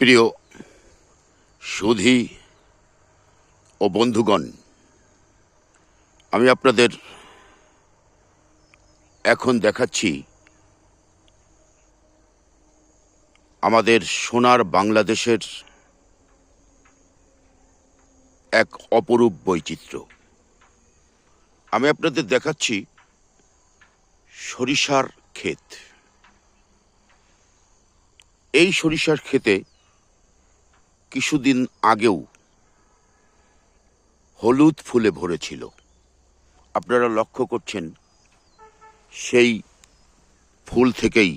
প্রিয় সুধী ও বন্ধুগণ, আমি আপনাদের এখন দেখাচ্ছি আমাদের সোনার বাংলাদেশের এক অপরূপ বৈচিত্র্য। আমি আপনাদের দেখাচ্ছি সরিষার ক্ষেত। এই সরিষার ক্ষেতে কিছুদিন আগেও হলুদ ফুলে ভরেছিল। আপনারা লক্ষ্য করছেন, সেই ফুল থেকেই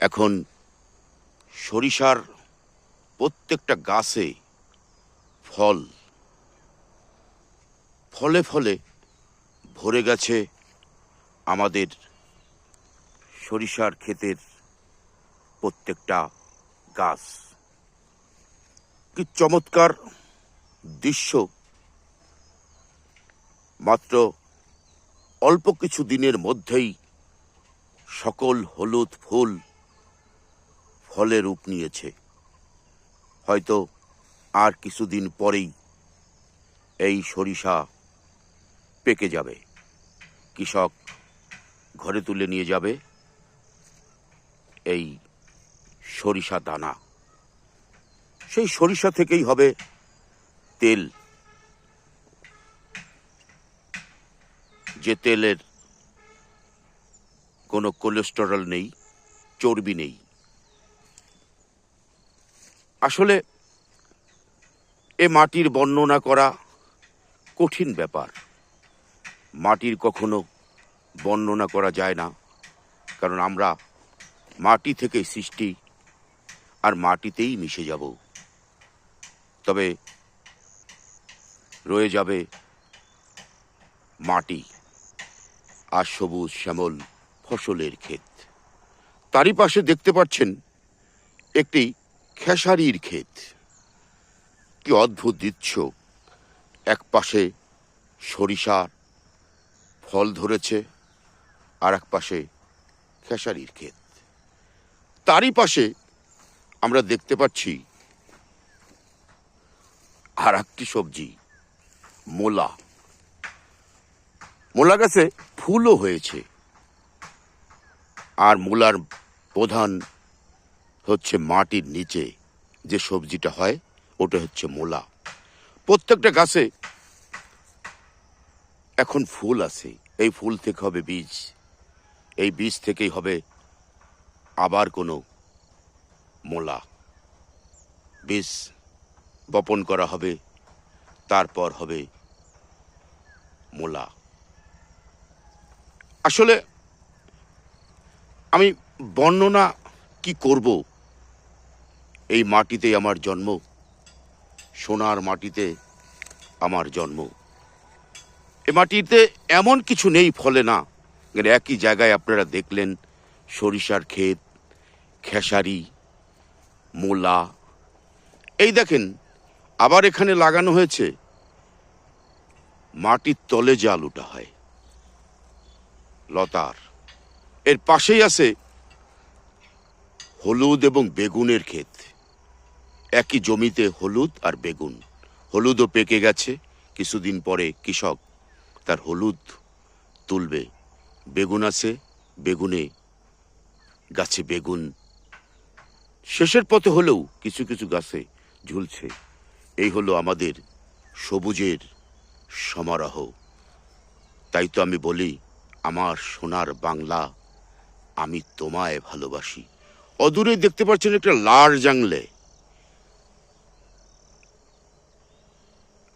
এখন সরিষার প্রত্যেকটা গাছে ফল, ফলে ফলে ভরে গেছে আমাদের সরিষার ক্ষেতের প্রত্যেকটা গাছ। কি চমৎকার দৃশ্য। মাত্র অল্প কিছু দিনের মধ্যেই সকল হলুদ ফুল ফলে রূপ নিয়েছে। হয়তো আর কিছুদিন পরেই এই সরিষা পেকে যাবে। কৃষক ঘরে তুলে নিয়ে যাবে এই সরিষা দানা। সেই সরিষা থেকেই হবে তেল। যে তেলের কোনো কোলেস্টেরল নেই, চর্বি নেই। আসলে এ মাটির বর্ণনা করা কঠিন ব্যাপার। মাটির কখনো বর্ণনা করা যায় না, কারণ আমরা মাটি থেকে সৃষ্টি আর মাটিতেই মিশে যাব। তবে রয়ে যাবে মাটি আর সবুজ শ্যামল ফসলের ক্ষেত। তারই পাশে দেখতে পাচ্ছেন একটি খেসারির ক্ষেত। কি অদ্ভুত দৃশ্য। এক পাশে সরিষার ফল ধরেছে আর এক পাশে খেসারির ক্ষেত। তারই পাশে আমরা দেখতে পাচ্ছি আর একটি সবজি, মোলা। মোলা গাছে ফুলও হয়েছে। আর মূলার প্রধান হচ্ছে মাটির নিচে যে সবজিটা হয়, ওটা হচ্ছে মোলা। প্রত্যেকটা গাছে এখন ফুল আছে। এই ফুল থেকে হবে বীজ। এই বীজ থেকেই হবে আবার কোনো মোলা। বীজ বপন করা হবে, তারপর হবে মোলা। আসলে আমি বর্ণনা কি করব? এই মাটিতে আমার জন্ম, সোনার মাটিতে আমার জন্ম। এ মাটিতে এমন কিছু নেই ফলে না একই জায়গায় আপনারা দেখলেন সরিষার ক্ষেত, খেসারি, মূলা। এই দেখেন আবার এখানে লাগানো হয়েছে। মাটির তলে যে আলুটা হয়। লতার। এর পাশেই আছে হলুদ এবং বেগুনের ক্ষেত। একই জমিতে হলুদ আর বেগুন। হলুদও পেকে গেছে। কিছুদিন পরে কৃষক তার হলুদ তুলবে। বেগুন আছে, বেগুনে, গাছে বেগুন। শেষের পথে হলেও কিছু কিছু গাছে ঝুলছে। এই হলো আমাদের সবুজের সমারোহ। তাই তো আমি বলি, আমার সোনার বাংলা আমি তোমায় ভালোবাসি। অদূরে দেখতে পাচ্ছেন একটা লাল জাংলে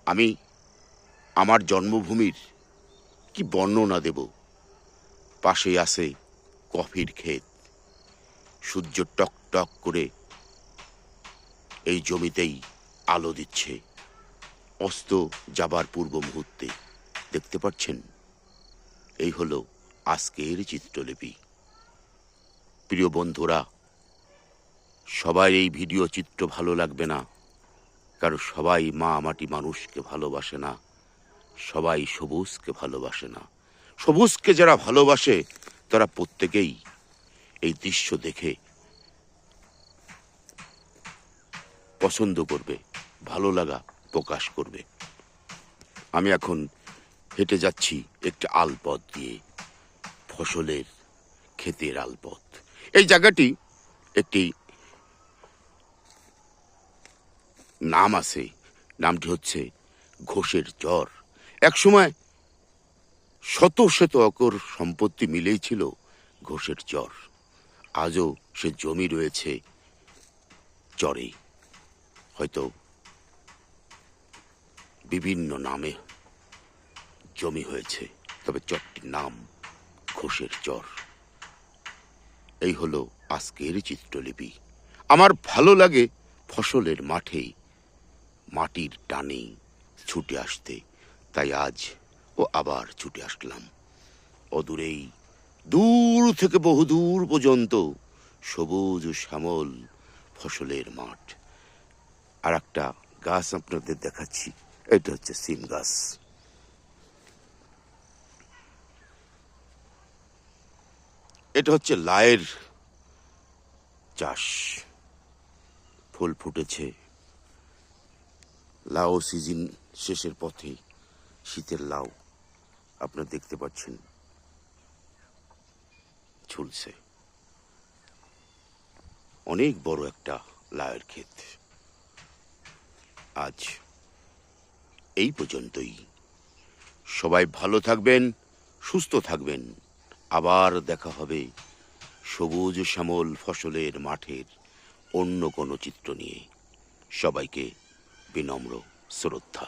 আমি আমার জন্মভূমির কি বর্ণনা দেব? পাশে আছে কফির ক্ষেত। সূর্য টক টক করে এই জমিতেই আলো দিচ্ছে। অস্ত যাবার পূর্ব মুহূর্তে, দেখতে পাচ্ছেন? এই হলো আজকের চিত্রলিপি। প্রিয় বন্ধুরা, সবাই এই ভিডিও চিত্র ভালো লাগবে না? কারণ সবাই মা মাটি মানুষকে ভালোবাসে না, সবাই সবুজকে ভালোবাসে না। সবুজকে যারা ভালোবাসে, তারা প্রত্যেকেই এই দৃশ্য দেখে পছন্দ করবে। ভালো লাগা প্রকাশ করবে। আমি এখন হেঁটে যাচ্ছি একটা আলপথ দিয়ে, ফসলের ক্ষেতের আলপথ। এই জায়গাটি একটি নাম আছে, নামটি হচ্ছে ঘোষের জ্বর একসময় শত শত অকর সম্পত্তি মিলেই ছিল ঘোষের চর আজও সে জমি রয়েছে চরে। হয়তো বিভিন্ন নামে জমি হয়েছে, তবে চরটির নাম ঘোষের চর। এই হলো আজকের চিত্রলিপি। আমার ভালো লাগে ফসলের মাঠে, মাটির টানে ছুটে আসতে। তাই আজ ও আবার ছুটে আসলাম। অদূরেই, দূর থেকে বহু দূর পর্যন্ত সবুজ ও শ্যামল ফসলের মাঠ। আর একটা গাছ আপনাদের দেখাচ্ছি। এটা হচ্ছে সিম গাছ এটা হচ্ছে লায়ের চাষ। ফুল ফুটেছে। লাউ সিজন শেষের পথে শীতের লাউ আপনারা দেখতে পাচ্ছেন। ঝুলছে। অনেক বড় একটা লাউয়ের ক্ষেত। আজ এই পর্যন্তই। সবাই ভালো থাকবেন, সুস্থ থাকবেন। আবার দেখা হবে সবুজ শ্যামল ফসলের মাঠের অন্য কোনো চিত্র নিয়ে। সবাইকে বিনম্র শ্রদ্ধা।